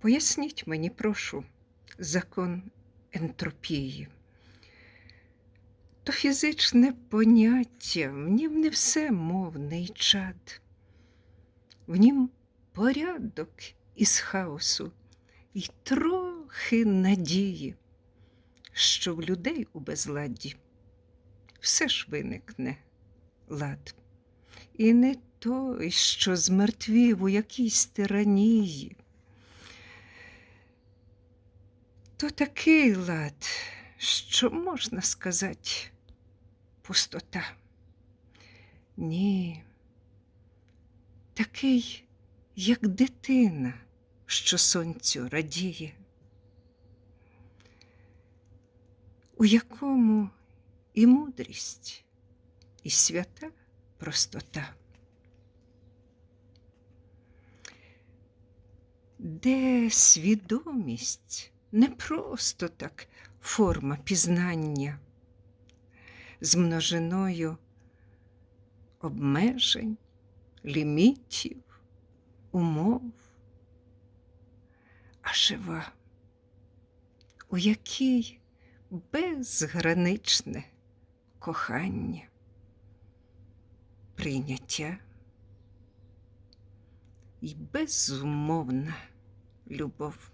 Поясніть мені, прошу, закон ентропії. То фізичне поняття, в нім не все мовний чад, в нім порядок із хаосу і трохи надії, що в людей у безладді все ж виникне лад. І не той, що змертвів у якійсь тиранії. То такий лад, що можна сказати, пустота. Ні, такий, як дитина, що сонцю радіє, у якому і мудрість, і свята простота. Де свідомість не просто так форма пізнання з множиною обмежень, лімітів, умов, а жива, у якій безграничне кохання, прийняття і безумовна любов.